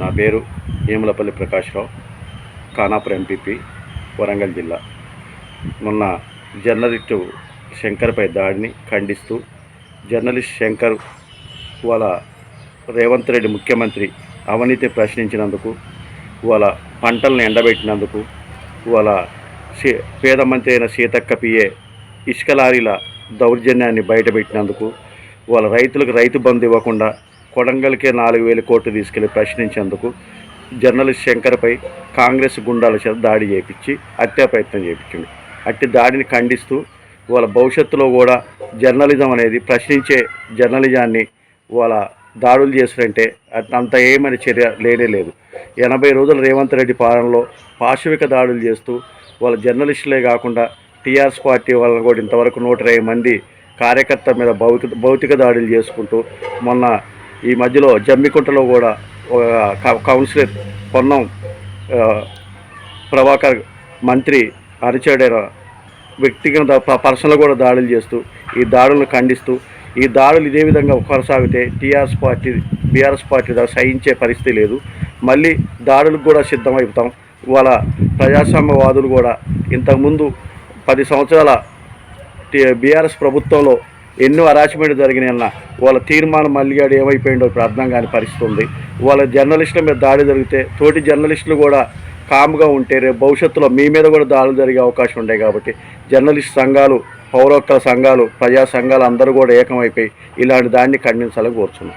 నా పేరు ఏములపల్లి ప్రకాశ్రావు ఖానాపురం ఎంపీపీ వరంగల్ జిల్లా. మొన్న జర్నలిస్టు శంకర్పై దాడిని ఖండిస్తూ జర్నలిస్ట్ శంకర్ వాళ్ళ రేవంత్ రెడ్డి ముఖ్యమంత్రి అవినీతి ప్రశ్నించినందుకు వాళ్ళ పంటలను ఎండబెట్టినందుకు వాళ్ళ సీ పేద మంత్రి అయిన సీతక్క పిఏ ఇసుక లారీల దౌర్జన్యాన్ని బయటపెట్టినందుకు వాళ్ళ రైతులకు రైతు బంధు ఇవ్వకుండా కొడంగల్కే నాలుగు వేల కోట్లు తీసుకెళ్ళి ప్రశ్నించేందుకు జర్నలిస్ట్ శంకర్పై కాంగ్రెస్ గుండాల చేత దాడి చేపించి హత్యా ప్రయత్నం చేయించింది అట్టి దాడిని ఖండిస్తూ వాళ్ళ భవిష్యత్తులో కూడా జర్నలిజం అనేది ప్రశ్నించే జర్నలిజాన్ని వాళ్ళ దాడులు చేస్తారంటే అంత ఏమని చర్య లేనే లేదు. ఎనభై రోజులు రేవంత్ రెడ్డి పాలనలో పాశవిక దాడులు చేస్తూ వాళ్ళ జర్నలిస్టులే కాకుండా టీఆర్ఎస్ పార్టీ వాళ్ళని కూడా ఇంతవరకు నూట ఇరవై మంది కార్యకర్త మీద భౌతిక భౌతిక దాడులు చేసుకుంటూ మొన్న ఈ మధ్యలో జమ్మికుంటలో కూడా ఒక కౌన్సిలర్ పొన్నం ప్రభాకర్ మంత్రి అరిచాడైన వ్యక్తిగత ప- పర్సనల్ కూడా దాడులు చేస్తూ ఈ దాడులను ఖండిస్తూ ఈ దాడులు ఇదే విధంగా కొనసాగితే టీఆర్ఎస్ పార్టీ బీఆర్ఎస్ పార్టీ ద్వారా సహించే పరిస్థితి లేదు. మళ్ళీ దాడులకు కూడా సిద్ధమవుతాం వాళ్ళ ప్రజాస్వామ్యవాదులు కూడా ఇంతకుముందు పది సంవత్సరాల బీఆర్ఎస్ ప్రభుత్వంలో ఎన్నో అరాచమెంట్ జరిగినాయన్న వాళ్ళ తీర్మానం మల్లిగాడు ఏమైపోయిందో ఇప్పుడు అర్థం కాని పరిస్థితి ఉంది వాళ్ళ జర్నలిస్టుల మీద దాడి జరిగితే తోటి జర్నలిస్టులు కూడా కామ్గా ఉంటే రేపు భవిష్యత్తులో మీ మీద కూడా దాడులు జరిగే అవకాశం ఉండే కాబట్టి జర్నలిస్ట్ సంఘాలు పౌరొక్కల సంఘాలు ప్రజా సంఘాలు అందరూ కూడా ఏకమైపోయి ఇలాంటి దాన్ని ఖండించాలని కోరుతున్నాం